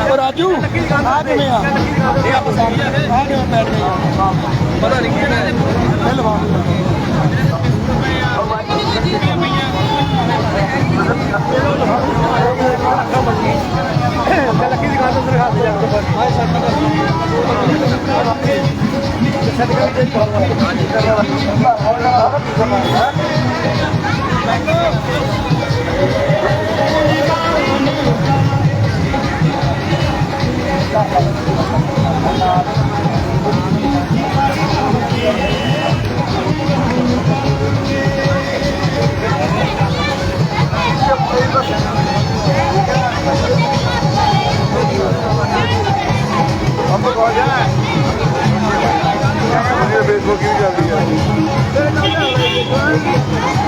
ਉਹ ਰਾਜੂ, ਆ ਕਿਵੇਂ ਆ? ਇਹ ਆਪ ਸਾਹਮਣੇ ਆ ਕਿਵੇਂ ਬੈਠ ਗਏ ਪਤਾ ਨਹੀਂ ਕਿਹੜਾ ਇਹ ਲਵਾ ਲੱਕੀ ਦੀ ਗੱਲ ਤੋਂ ਦਿਖਾ ਦੇ ਜਾ ਹਾਏ ਫੇਸਬੁੱਕ ਹੀ ਚੱਲਦੀ ਆ ਹਾਂ Thank you got.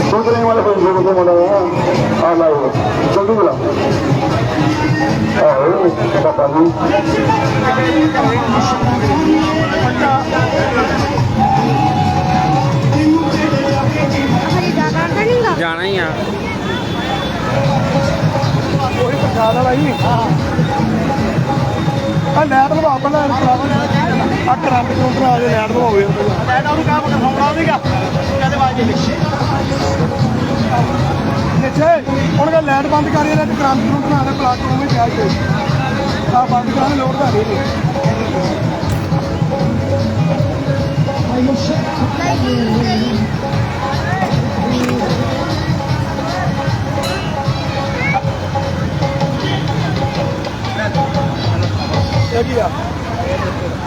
ਸੁਣਨੇ ਵਾਲੇ ਬੰਦੇ ਨੂੰ ਕੋਲ ਆ ਲਾਓ ਜਲਦੀ ਬੁਲਾ ਆਹੋ ਪਤਾ ਨਹੀਂ ਹਰੀ ਦਾ ਕਰਦਾ ਨਹੀਂਗਾ ਜਾਣਾ ਹੀ ਆ ਉਹੀ ਪ੍ਰਸ਼ਾਦ ਵਾਲਾ ਜੀ ਆ ਲੈਟ ਲਵਾ ਪਹਿਲਾਂ ਆ ਕਰੰਟ ਕਾਊਂਟਰ ਆ ਜੇ ਲੈਟ ਲਵਾਵੇ ਲੈਟ ਉਹਨੂੰ ਕੰਮ ਦਿਖਾਉਣਾ ਨਹੀਂਗਾ ਕਹਦੇ ਵਾਜੇ ਨਿੱਚੇ ਹੁਣ ਕਹ ਲੈਟ ਬੰਦ ਕਰੀ ਲੈ ਤੇ ਕਰੰਟ ਕਾਊਂਟਰ ਆ ਦੇ ਪਲਾਟਫਾਰਮ ਵਿੱਚ ਆ ਕੇ ਆ ਬੰਦ ਕਰਨ ਲੋੜ ਦਾ ਨਹੀਂ। ਕੀ ਆ?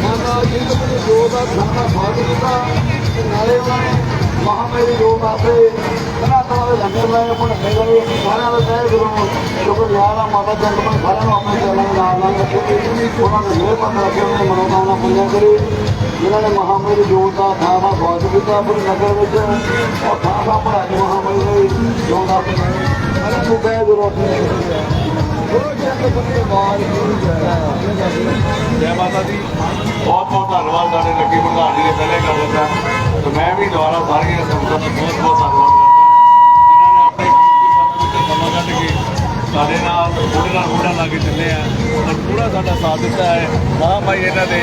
ਜੋਤ ਦਾ ਸਵਾਗਤ ਕੀਤਾ ਨਾਲੇ ਉਹਨਾਂ ਨੇ ਮਹਾਮਾਰੀ ਜੋ ਪਾਸੇ ਇਹਨਾਂ ਤੋਂ ਦੇ ਲੰਗਰ ਲਾਏ ਹੁਣ ਹੈਗੇ ਸਾਰਿਆਂ ਦਾ ਤਹਿ ਗੁਰੂ ਸ਼ੁਕਰ ਯਾਰਾ ਮਾਤਾ ਜੰਗਮਨ ਸਾਰਿਆਂ ਨੂੰ ਆਪਣੇ ਚਰਨਾਂ ਦੇ ਨਾਲ ਨਾਲ ਰੱਖੇ ਉਹਨਾਂ ਦੇ ਮਿਹਰ ਪਤ ਰੱਖੇ ਉਹਨਾਂ ਦੀ ਮਨੋਕਾਮਨਾ ਪੂਰੀਆਂ ਕਰੇ ਜਿਨ੍ਹਾਂ ਨੇ ਮਹਾਮਾਰੀ ਜੋਤ ਦਾ ਥਾਵਾ ਸਵਾਗਤ ਕੀਤਾ ਆਪਣੇ ਨਗਰ ਵਿੱਚ ਔਰ ਥਾਂ ਥਾਂ ਪੜਾਈ ਮਹਾਮਾਰੀ ਲਈ ਜੋਤ ਦਾ ਅਰੇ ਤੂੰ ਕਹਿ ਗੁਰੂ ਆਪਣੇ ਜੈ ਮਾਤਾ ਦੀ। ਬਹੁਤ ਬਹੁਤ ਧੰਨਵਾਦ ਸਾਡੇ ਲੱਕੀ ਪ੍ਰਧਾਨ ਜੀ ਨੇ ਪਹਿਲੇ ਕਰ ਦਿੱਤਾ ਤੇ ਮੈਂ ਵੀ ਦੁਆਰਾ ਸਾਰੀਆਂ ਸੰਗਤਾਂ ਦਾ ਬਹੁਤ ਬਹੁਤ ਧੰਨਵਾਦ ਕਰਦਾ ਜਿਨ੍ਹਾਂ ਨੇ ਆਪਣੇ ਕੀਮਤੀ ਸਮਾਂ ਕੱਢ ਕੇ ਸਾਡੇ ਨਾਲ ਮੋਢੇ ਨਾਲ ਮੋਢਾ ਲਾ ਕੇ ਚੱਲੇ ਆ ਔਰ ਪੂਰਾ ਸਾਡਾ ਸਾਥ ਦਿੱਤਾ ਹੈ। ਮਾਂ ਭਾਈ ਇਹਨਾਂ ਦੇ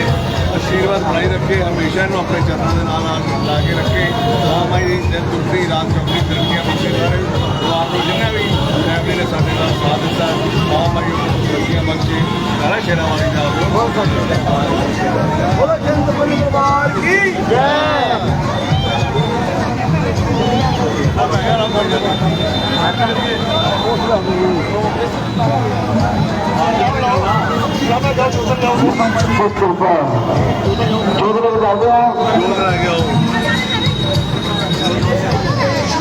ਆਸ਼ੀਰਵਾਦ ਬਣਾਈ ਰੱਖੇ, ਹਮੇਸ਼ਾ ਇਹਨੂੰ ਆਪਣੇ ਚਰਨਾਂ ਦੇ ਨਾਲ ਨਾਲ ਲਾ ਕੇ ਰੱਖੇ। ਮਾਂ ਭਾਈ ਦੀ ਦਿਨ ਦੁਖੀ ਰਾਤ ਚੌਕੀ ਤਰੱਕੀਆਂ ਮਾਂ ਭਾਈ ਨੂੰ ਤਰੱਕੀਆਂ ਬਖਸ਼ੇ ਵਾਲੀ ਦਾ ਬਹੁਤ ਬੋਲੇ ਜੰਤ ਪਰਿਵਾਰ ਕੀ ਜੈ ਕਿਰਪਾ ਚੋਦਰੇ ਕਰਦੇ ਆ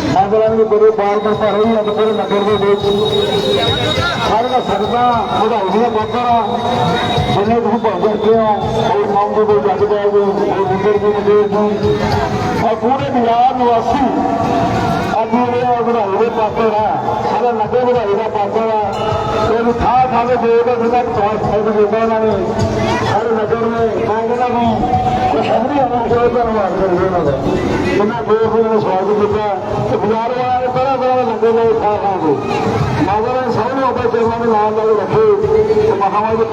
ਨਗਰਾਂ ਦੇ ਬੜੇ ਬਾਰ ਬਾਰ ਪਰ ਰਹੀ ਅੱਜ ਪੂਰੇ ਨਗਰ ਦੇ ਵਿੱਚ। ਸਾਰੇ ਦਾ ਸਾਰੀਆਂ ਸੰਗਤਾਂ ਵਧਾਈ ਦੀਆਂ ਬੋਤਰਾਂ ਜਿੰਨੇ ਤੁਸੀਂ ਭਰ ਸਕਦੇ ਹੋ ਕੋਈ ਨਾਮ ਦੇ ਕੋਈ ਜੱਜ ਦਾ ਕੋਈ ਬਿੰਦਰ ਦੀ ਨਜ਼ਰ ਦੀ ਔਰ ਪੂਰੇ ਬਿਹਾਰ ਨਿਵਾਸੀ, ਅੱਜ ਇਹ ਵਧਾਈ ਦੇ ਪਾਤਰ ਆ ਸਾਰਾ ਨਗਰ ਵਧਾਈ ਦਾ ਪਾਤਰ ਆ ਇਹਨੂੰ ਥਾਂ ਥਾਂ ਦੇ ਦੇ ਕੇ ਜਿਹੜਾ ਤੌਰ ਸਾਈਡ ਦਿੱਤਾ ਉਹਨਾਂ ਨੇ ਸਾਰੇ ਨਗਰ ਨੇ ਮੈਂ ਨੂੰ ਵੀ ਕੋਈ ਸ਼ਬਦ ਆਣਾ ਧੰਨਵਾਦ ਕਰਦੇ ਉਹਨਾਂ ਦਾ। ਜਿਨ੍ਹਾਂ ਦੋ ਫਿਰ ਨੇ ਸਵਾਗਤ ਕੀਤਾ, ਤੇ ਬਾਜ਼ਾਰ ਵਾਲਿਆਂ ਨੇ ਪਹਿਲਾਂ ਪਹਿਲਾਂ ਲੰਗਰ ਲਾਏ ਥਾਂ ਥਾਂ ਤੇ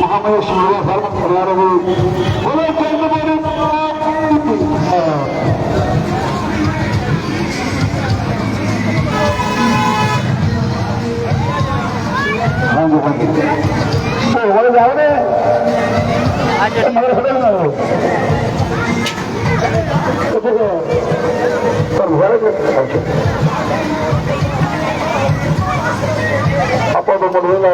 ਮਾਤਾ ਨੇ ਸਭ ਨੂੰ ਆਪਣੇ ਚਰਨਾਂ ਦੇ ਨਾਲ ਨਾਲ ਰੱਖੇ اپا بمدوں ونگا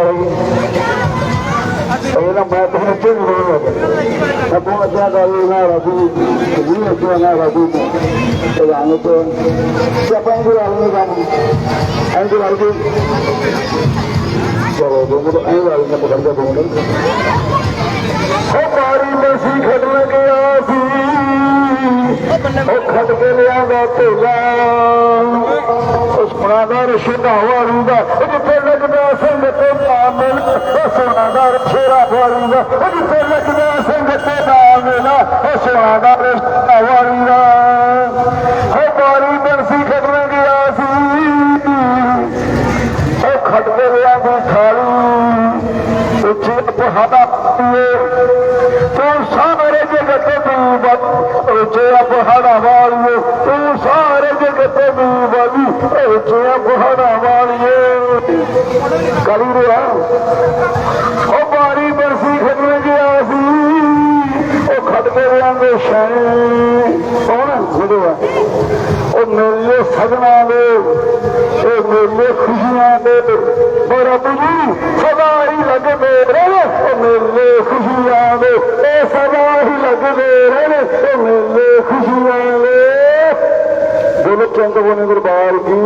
اڑے ایے ای ناں ਮੁੰਡੇ ਲਾ ਰਹੀ ਉਸ ਪੁਰਾਣਾ ਰਸ਼ੀਦਾ ਵਾਲੀ ਦਾ। ਜਿੱਥੇ ਲੱਗਦਾ ਸੰਗ ਤੇ ਤਾਮਿਲ ਉਹ ਸੋਨਾਦਾ ਰਸ਼ੀਦਾ ਦਾ। ਉਹ ਜਿੱਥੇ ਲੱਗਦਾ ਸੰਗ ਤੇ ਤਾਮਿਲ ਉਹ ਸੋਨਾਦਾ ਰਸ਼ੀਦਾ ਵਾਲੀ ਬਾਰੀ ਮਸੀ ਖੜਨ ਗਿਆ ਸੀ। ਉਹ ਖੜ ਕੇ ਲਿਆਂਦੀ ਖਾਲੀ ਉੱਚੇ ਪਹਾੜਾ ਪੀਏ ਤੂੰ ਸਾਰੇ ਜਗਤ ਦੀ ਬਦ ਉੱਚੇ ਪਹਾੜਾ ਵਾਲੀਏ, ਤੂੰ ਸਾਰੇ ਜਗਤ ਦੀ ਬਦੀ ਉੱਚੇ ਪਹਾੜਾ ਵਾਲੀਏ। ਕਲੀ ਰਿਆ ਉਹ ਬਾਰੀ ਬਰਸੀ ਖੜਨ ਗਿਆ ਸੀ, ਉਹ ਖੜ ਕੇ ਲਿਆਂਦੇ ਉਹ ਮੇਲੇ ਸਜਣਾ ਦੇ ਇਹ ਮੇਲੇ ਖੁਸ਼ੀਆਂ ਦੇ ਮੇਰਾ ਬੁਝੀ ਸਦਾ ਹੀ ਲੱਗਦੇ ਰਹੇ ਉਹ ਮੇਲੇ ਖੁਸ਼ੀਆਂ ਦੇ ਇਹ ਸਦਾ ਹੀ ਲੱਗਦੇ ਰਹੇ ਉਹ ਮੇਲੇ ਖੁਸ਼ੀਆਂ ਦੇ ਦਿਲ ਚੰਦ ਬਨੇ ਦਰਬਾਰ ਕੀ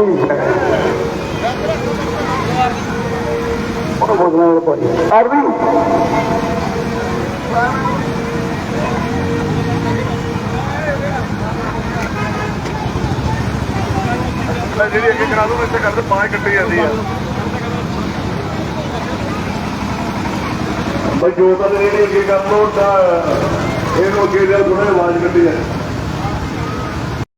ਉਹ ਬੋਲਣਾ ਇਹ ਭਾਈ ਅਰਵੀ ਮੈਂ ਜਿਹੜੀ ਅੱਗੇ ਕਰਾ ਦੂੰ ਇੱਥੇ ਕਰਦੇ ਬਾਂਹ ਕੱਟੀ ਜਾਂਦੀ ਆ। ਬਈ ਜੋ ਤਾਂ ਜਿਹੜੀ ਅੱਗੇ ਕਰ ਲੋ ਤਾਂ ਇਹਨੂੰ ਅੱਗੇ ਜਾ ਥੋੜਾ ਆਵਾਜ਼ ਕੱਢੀ ਜਾਂਦੀ।